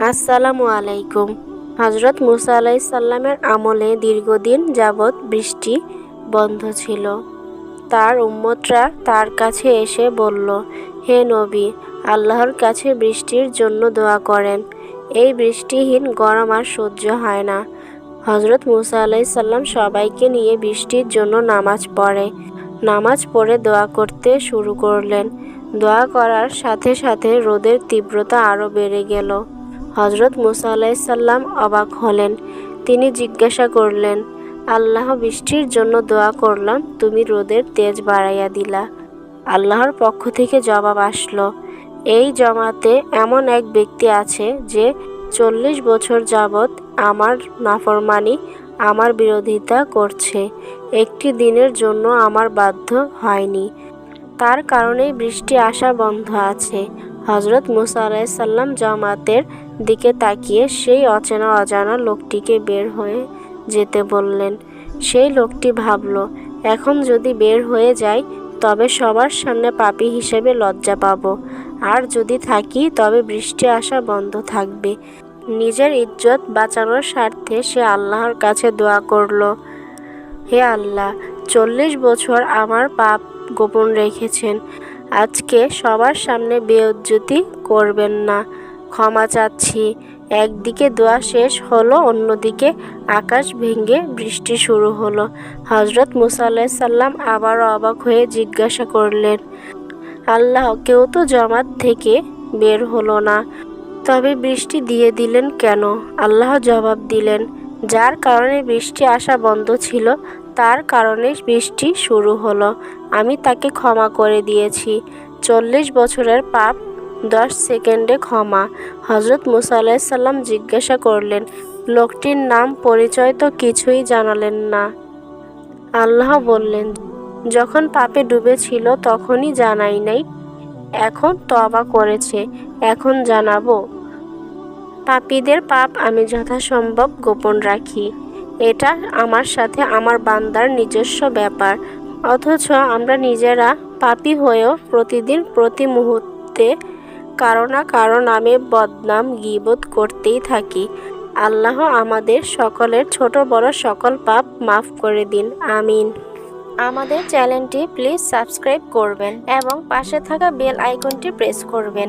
আসসালামু আলাইকুম। হজরত মুসা আলাইসাল্লামের আমলে দীর্ঘদিন যাবৎ বৃষ্টি বন্ধ ছিল। তার উম্মতরা তার কাছে এসে বলল, হে নবী, আল্লাহর কাছে বৃষ্টির জন্য দোয়া করেন। এই বৃষ্টিহীন গরম আর সহ্য হয় না। হজরত মুসা আলাইসাল্লাম সবাইকে নিয়ে বৃষ্টির জন্য নামাজ পড়ে। নামাজ পড়ে দোয়া করতে শুরু করলেন। দোয়া করার সাথে সাথে রোদের তীব্রতা আরও বেড়ে গেল। হজরত মুসা আলাইসাল্লাম অবাক হলেন। তিনি জিজ্ঞাসা করলেন, আল্লাহ বৃষ্টির জন্য দোয়া করলাম, তুমি রোদের তেজ বাড়াইয়া দিলা। আল্লাহর পক্ষ থেকে জবাব আসলো, এই জমাতে এমন এক ব্যক্তি আছে যে চল্লিশ বছর যাবৎ আমার নাফরমানি আমার বিরোধিতা করছে। একটি দিনের জন্য আমার বাধ্য হয়নি। তার কারণেই বৃষ্টি আসা বন্ধ আছে। হজরত মুসা আলাইসাল্লাম জামাতের দিকে তাকিয়ে সেই অচেনা অজানা লোকটিকে বের হয়ে যেতে বললেন। সেই লোকটি ভাবল, এখন যদি বের হয়ে যাই, তবে সবার সামনে পাপী হিসেবে লজ্জা পাবো। আর যদি থাকি, তবে বৃষ্টি আসা বন্ধ থাকবে। নিজের ইজ্জত বাঁচানোর স্বার্থে সে আল্লাহর কাছে দোয়া করল, হে আল্লাহ, চল্লিশ বছর আমার পাপ গোপন রেখেছেন। আজকে সবার সামনে বেউজ্জতি করবেন না। ক্ষমা চাচ্ছি। একদিকে দোয়া শেষ হলো, অন্যদিকে আকাশ ভেঙে বৃষ্টি শুরু হলো। হজরত মুসা সাল্লাম আবারও অবাক হয়ে জিজ্ঞাসা করলেন, আল্লাহ, কেউ তো জমাত থেকে বের হলো না। তবে বৃষ্টি দিয়ে দিলেন কেন? আল্লাহ জবাব দিলেন, যার কারণে বৃষ্টি আসা বন্ধ ছিল তার কারণে বৃষ্টি শুরু হলো। আমি তাকে ক্ষমা করে দিয়েছি। চল্লিশ বছরের পাপ, দশ সেকেন্ডে ক্ষমা। হজরত মুসা আলাহিসাল্লাম জিজ্ঞাসা করলেন, লোকটির নাম পরিচয় তো কিছুই জানালেন না? আল্লাহ বললেন, যখন পাপে ডুবেছিল তখনই জানাই নাই। এখন তবা করেছে, এখন জানাব। পাপীদের পাপ আমি যথাসম্ভব গোপন রাখি। এটা আমার সাথে আমার বান্দার নিজস্ব ব্যাপার। অথচ আমরা নিজেরা পাপি হয়েও প্রতিদিন প্রতি মুহূর্তে কারও না কারও নামে বদনাম গিবোধ করতেই থাকি। আল্লাহ আমাদের সকলের ছোট বড় সকল পাপ মাফ করে দিন। আমিন। আমাদের চ্যানেলটি প্লিজ সাবস্ক্রাইব করবেন এবং পাশে থাকা বেল আইকনটি প্রেস করবেন।